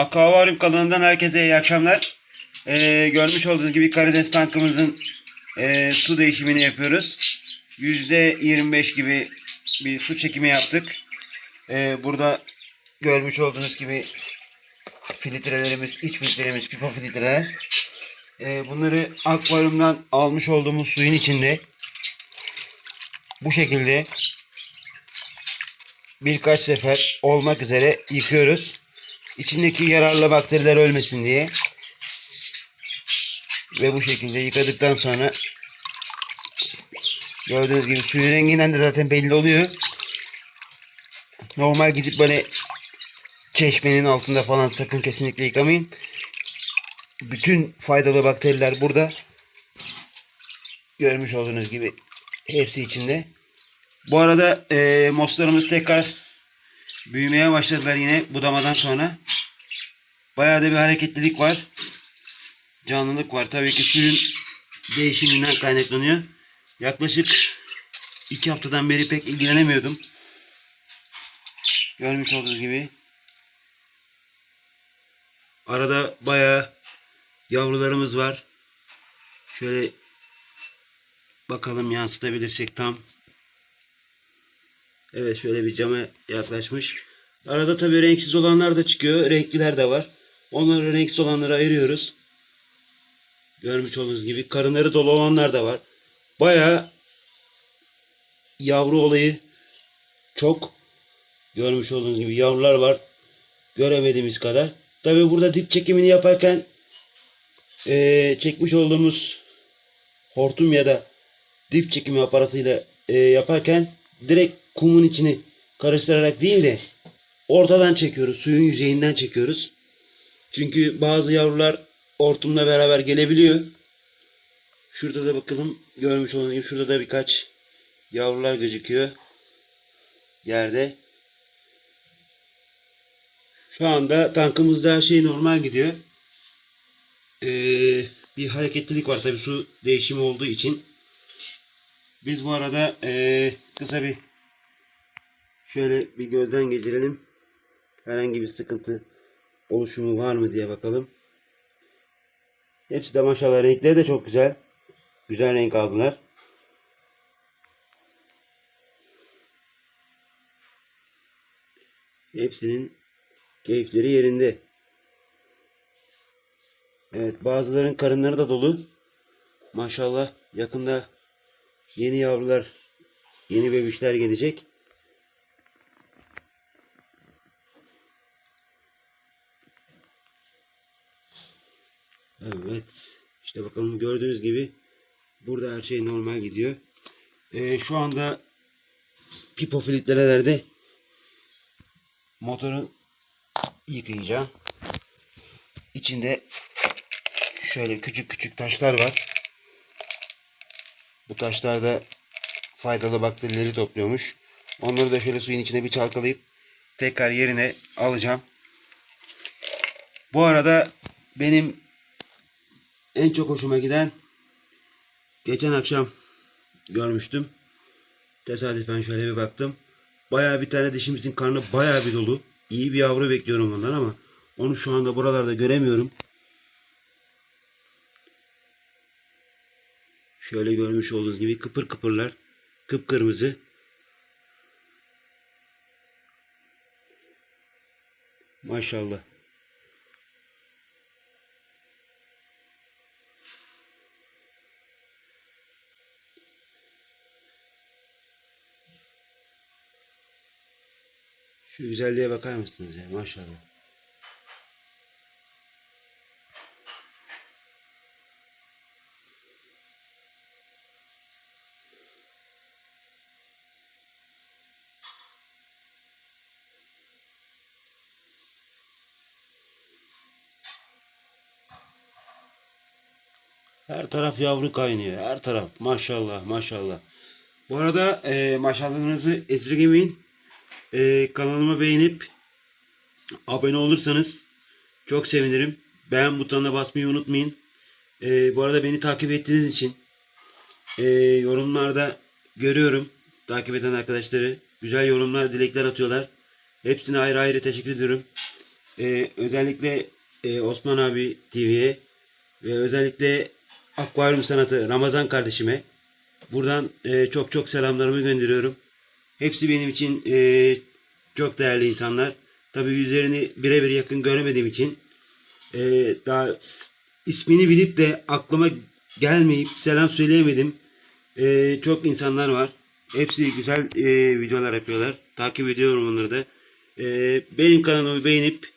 Akvaryum kanalından herkese iyi akşamlar. Ee, görmüş olduğunuz gibi karides tankımızın e, su değişimini yapıyoruz. %25 gibi bir su çekimi yaptık. Ee, burada görmüş olduğunuz gibi filtrelerimiz, iç filtrelerimiz, pipo filtreler. Ee, bunları akvaryumdan almış olduğumuz suyun içinde bu şekilde birkaç sefer olmak üzere yıkıyoruz. İçindeki yararlı bakteriler ölmesin diye. Ve bu şekilde yıkadıktan sonra gördüğünüz gibi suyun renginden de zaten belli oluyor. Normal gidip böyle çeşmenin altında falan sakın kesinlikle yıkamayın. Bütün faydalı bakteriler burada. Görmüş olduğunuz gibi hepsi içinde. Bu arada eee moslarımız tekrar büyümeye başladılar yine budamadan sonra. Bayağı da bir hareketlilik var. Canlılık var. Tabii ki suyun değişiminden kaynaklanıyor. Yaklaşık iki haftadan beri pek ilgilenemiyordum. Görmüş olduğunuz gibi. Arada bayağı yavrularımız var. Şöyle bakalım yansıtabilirsek tam. Evet şöyle bir cama yaklaşmış. Arada tabii renksiz olanlar da çıkıyor. Renkliler de var. Onları renksiz olanları ayırıyoruz. Görmüş olduğunuz gibi karınları dolu olanlar da var. Bayağı yavru olayı çok görmüş olduğunuz gibi yavrular var. Göremediğimiz kadar. Tabii burada dip çekimini yaparken eee, çekmiş olduğumuz hortum ya da dip çekimi aparatıyla eee, yaparken direkt kumun içini karıştırarak değil de ortadan çekiyoruz. Suyun yüzeyinden çekiyoruz. Çünkü bazı yavrular hortumla beraber gelebiliyor. Şurada da bakalım görmüş olduğunuz gibi şurada da birkaç yavrular gözüküyor. Yerde. Şu anda tankımızda her şey normal gidiyor. Ee, bir hareketlilik var tabi su değişimi olduğu için. Biz bu arada ee, kısa bir şöyle bir gözden geçirelim. Herhangi bir sıkıntı oluşumu var mı diye bakalım. Hepsi de maşallah renkleri de çok güzel. Güzel renk aldılar. Hepsinin keyifleri yerinde. Evet bazıların karınları da dolu. Maşallah yakında yeni yavrular, yeni bebişler gelecek. Evet. İşte bakalım gördüğünüz gibi burada her şey normal gidiyor. Ee, şu anda pipo filtrelerde motoru yıkayacağım. İçinde şöyle küçük küçük taşlar var. Bu taşlar da faydalı bakterileri topluyormuş. Onları da şöyle suyun içine bir çalkalayıp tekrar yerine alacağım. Bu arada benim en çok hoşuma giden geçen akşam görmüştüm. Tesadüfen şöyle bir baktım. Bayağı bir tane dişimizin karnı bayağı bir dolu. İyi bir yavru bekliyorum ondan ama onu şu anda buralarda göremiyorum. Şöyle görmüş olduğunuz gibi kıpır kıpırlar. Kıpkırmızı. Maşallah. Şu güzelliğe bakar mısınız ya maşallah. Her taraf yavru kaynıyor. Her taraf. Maşallah maşallah. Bu arada e, maşallahınızı esirgemeyin. E, kanalıma beğenip abone olursanız çok sevinirim. Beğen butonuna basmayı unutmayın. E, bu arada beni takip ettiğiniz için e, yorumlarda görüyorum takip eden arkadaşları. Güzel yorumlar, dilekler atıyorlar. Hepsine ayrı ayrı teşekkür ediyorum. Ee, özellikle e, Osman abi TV'ye ve özellikle Akvaryum Sanatı Ramazan kardeşime buradan e, çok çok selamlarımı gönderiyorum. Hepsi benim için e, çok değerli insanlar. Tabii yüzlerini birebir yakın göremediğim için e, daha ismini bilip de aklıma gelmeyip selam söyleyemedim. E, çok insanlar var. Hepsi güzel e, videolar yapıyorlar. Takip ediyorum onları da. E, benim kanalımı beğenip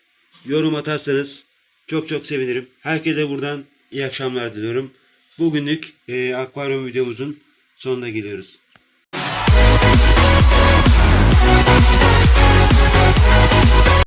yorum atarsanız çok çok sevinirim. Herkese buradan iyi akşamlar diliyorum. Bugünlük e, akvaryum videomuzun sonuna geliyoruz.